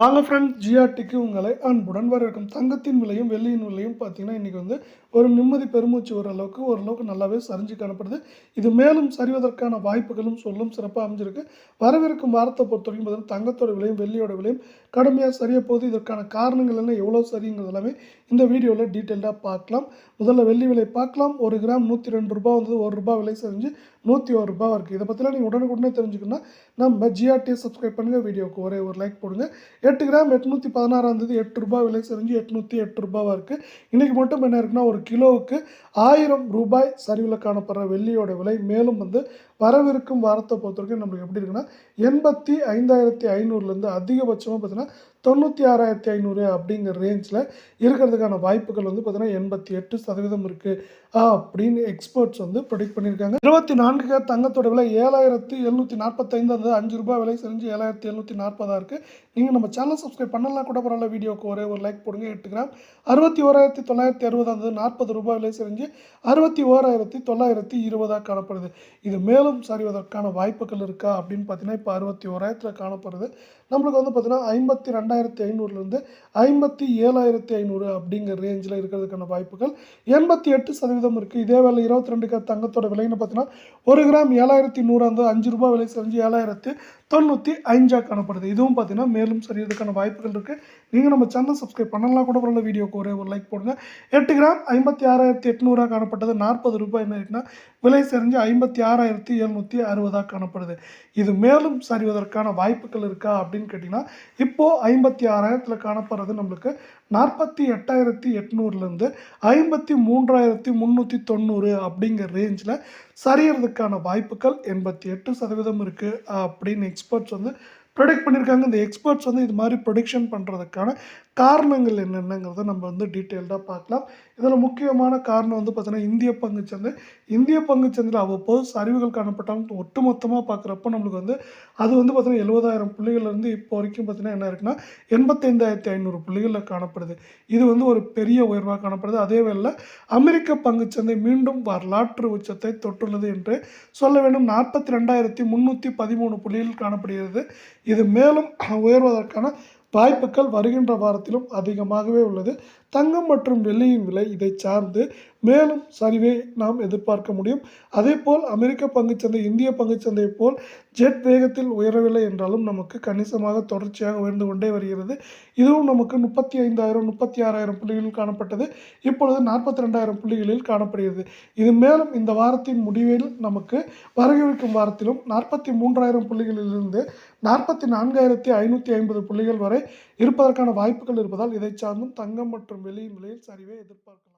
வாங்க ஃப்ரெண்ட்ஸ் ஜிஆர்டிக்கு உங்களை அன்புடன் வரவேற்கும். தங்கத்தின் விலையும் வெள்ளியின் விலையும் பார்த்தீங்கன்னா இன்றைக்கி வந்து ஒரு நிம்மதி பெருமூச்சு வர அளவுக்கு ஓரளவுக்கு நல்லாவே சரிஞ்சு காணப்படுது. இது மேலும் சரிவதற்கான வாய்ப்புகளும் சொல்லும் சிறப்பாக அமைஞ்சிருக்கு. வரவிருக்கும் வாரத்தை பொறுத்த வரைக்கும் பார்த்தீங்கன்னா தங்கத்தோட விலையும் வெள்ளியோட விலையும் கடுமையாக சரிய போகுது. இதற்கான காரணங்கள் எல்லாம் எவ்வளோ சரிங்கிறது எல்லாமே இந்த வீடியோவில் டீட்டெயிலாக பார்க்கலாம். முதல்ல வெள்ளி விலை பார்க்கலாம். ஒரு கிராம் நூற்றி ரெண்டு ரூபா வந்து ஒரு ரூபா விலை சரிஞ்சு நூற்றி ஒரு ரூபா இருக்குது இதை பற்றிலாம் நீங்கள் உடனுக்குடனே தெரிஞ்சுக்கணும்னா நம்ம ஜிஆர்டியை சப்ஸ்கிரைப் பண்ணுங்கள் வீடியோக்கு ஒரே ஒரு லைக் போடுங்க. எட்டு கிராம் எட்நூற்றி பதினாறாம் தேதி எட்டு ரூபா விலை சரிஞ்சு எட்நூற்றி எட்டு ரூபாவாக இருக்குது இன்றைக்கி மட்டும் என்ன இருக்குன்னா ஒரு கிலோவுக்கு ஆயிரம் ரூபாய் சரிவில் காணப்படுற வெள்ளியோட விலை மேலும் வந்து வரவிருக்கும் வாரத்தை பொறுத்த வரைக்கும் நம்மளுக்கு எப்படி இருக்குன்னா எண்பத்தி ஐந்தாயிரத்தி ஐநூறுலேருந்து அதிகபட்சமாக பார்த்தீங்கன்னா தொண்ணூற்றி ஆறாயிரத்தி ஐநூறு அப்படிங்கிற ரேஞ்சில் இருக்கிறதுக்கான வாய்ப்புகள் வந்து பார்த்தீங்கன்னா எண்பத்தி எட்டு சதவீதம் இருக்குது அப்படின்னு எக்ஸ்பர்ட்ஸ் வந்து ப்ரொடிக்ட் பண்ணியிருக்காங்க. இருபத்தி நான்கு தங்கத்தோட விலை ஏழாயிரத்தி எழுநூற்றி நாற்பத்தைந்து அந்த அஞ்சு ரூபாய் விலை செஞ்சு ஏழாயிரத்தி எழுநூற்றி நாற்பதாக இருக்குது நீங்கள் நம்ம சேனல் சப்ஸ்கிரைப் பண்ணலாம் கூட பரவாயில்ல வீடியோக்கு ஒரே ஒரு லைக் போடுங்க எட்டு கிராம் அறுபத்தி ஓராயிரத்தி தொள்ளாயிரத்தி அறுபதாவது நாற்பது ரூபாய் விலை செஞ்சு அறுபத்தி ஓராயிரத்தி தொள்ளாயிரத்தி இருபதாக காணப்படுது. இது மேலும் சரிவதற்கான வாய்ப்புகள் இருக்கா அப்படின்னு பார்த்தீங்கன்னா இப்போ அறுபத்தி ஓராயிரத்தில் காணப்படுது. நம்மளுக்கு வந்து பார்த்தீங்கன்னா ஐம்பத்தி ரெண்டாயிரத்தி ஐநூறுலேருந்து ஐம்பத்தி ஏழாயிரத்தி ஐநூறு அப்படிங்கிற ரேஞ்சில் இருக்கிறதுக்கான வாய்ப்புகள். எண்பத்தி எட்டு சதவீதம் இருக்குது இதே வேலை இருபத்தி ரெண்டு தங்கத்தோட விலைன்னு பார்த்தீங்கன்னா ஒரு கிராம் ஏழாயிரத்தி நூறு அந்த அஞ்சு ரூபாய் விலை செஞ்சு ஏழாயிரத்து தொண்ணூற்றி அஞ்சாக காணப்படுது. இதுவும் பார்த்தீங்கன்னா மேலும் சரியதுக்கான வாய்ப்புகள் இருக்குது நீங்கள் நம்ம சேனல் சப்ஸ்கிரைப் பண்ணலாம் கூட பரவாயில்ல வீடியோக்கு ஒரே ஒரு லைக் போடுங்க. எட்டு கிராம் ஐம்பத்தி ஆறாயிரத்தி எட்நூறாக காணப்பட்டது. நாற்பது ரூபாய் என்ன இருக்குன்னா விலை செறிஞ்சு ஐம்பத்தி ஆறாயிரத்தி எழுநூற்றி அறுபதாக காணப்படுது. இது மேலும் சரிவதற்கான வாய்ப்புகள் இருக்கா அப்படின்னு கேட்டிங்கன்னா இப்போது ஐம்பத்தி ஆறாயிரத்தில் காணப்படுறது நம்மளுக்கு நாற்பத்தி எட்டாயிரத்தி எட்நூறுலேருந்து ஐம்பத்தி மூன்றாயிரத்தி முந்நூற்றி தொண்ணூறு அப்படிங்கிற ரேஞ்சில் சரியறதுக்கான வாய்ப்புகள் எண்பத்தி எட்டு சதவீதம் இருக்குது அப்படின்னு எக்ஸ்பர்ட்ஸ் வந்து ப்ரொடிக்ட் பண்ணியிருக்காங்க இந்த எக்ஸ்பர்ட்ஸ் வந்து இது மாதிரி ப்ரொடிக்ஷன் பண்ணுறதுக்கான காரணங்கள் என்னென்னங்கிறத நம்ம வந்து டீட்டெயில்டாக பார்க்கலாம். இதில் முக்கியமான காரணம் வந்து பார்த்திங்கன்னா இந்திய பங்குச்சந்தை. இந்திய பங்குச்சந்தையில் அவ்வப்போது சரிவுகள் காணப்பட்டாலும் ஒட்டுமொத்தமாக பார்க்குறப்ப நம்மளுக்கு வந்து அது வந்து பார்த்திங்கன்னா எழுபதாயிரம் புள்ளிகள்லேருந்து இப்போ வரைக்கும் பார்த்தீங்கன்னா என்ன இருக்குன்னா எண்பத்தைந்தாயிரத்தி ஐநூறு புள்ளிகளில் காணப்படுது. இது வந்து ஒரு பெரிய உயர்வாக காணப்படுது. அதே வேளையில் அமெரிக்க பங்குச்சந்தை மீண்டும் வரலாற்று உச்சத்தை தொட்டுள்ளது என்று சொல்ல வேண்டும். நாற்பத்தி ரெண்டாயிரத்தி முந்நூற்றி பதிமூணு புள்ளிகள் காணப்படுகிறது. இது மேலும் உயர்வதற்கான வாய்ப்புகள் வருகின்ற வாரத்திலும் அதிகமாகவே உள்ளது. தங்கம் மற்றும் வெள்ளியின் விலை இதை சார்ந்து மேலும் சரிவை நாம் எதிர்பார்க்க முடியும். அதே போல் அமெரிக்க பங்குச்சந்தை இந்திய பங்குச்சந்தை போல் ஜெட் வேகத்தில் உயரவில்லை என்றாலும் நமக்கு கணிசமாக தொடர்ச்சியாக உயர்ந்து கொண்டே வருகிறது. இதுவும் நமக்கு முப்பத்தி ஐந்தாயிரம் முப்பத்தி ஆறாயிரம் புள்ளிகளில் காணப்பட்டது. இப்பொழுது நாற்பத்தி ரெண்டாயிரம் புள்ளிகளில் காணப்படுகிறது. இது மேலும் இந்த வாரத்தின் முடிவில் நமக்கு வரவிருக்கும் வாரத்திலும் நாற்பத்தி மூன்றாயிரம் புள்ளிகளிலிருந்து நாற்பத்தி நான்காயிரத்தி ஐநூற்றி ஐம்பது புள்ளிகள் வரை இருப்பதற்கான வாய்ப்புகள் இருப்பதால் இதை சார்ந்தும் தங்கம் மற்றும் வெளியின் விலையில் சரிவை எதிர்பார்க்கலாம்.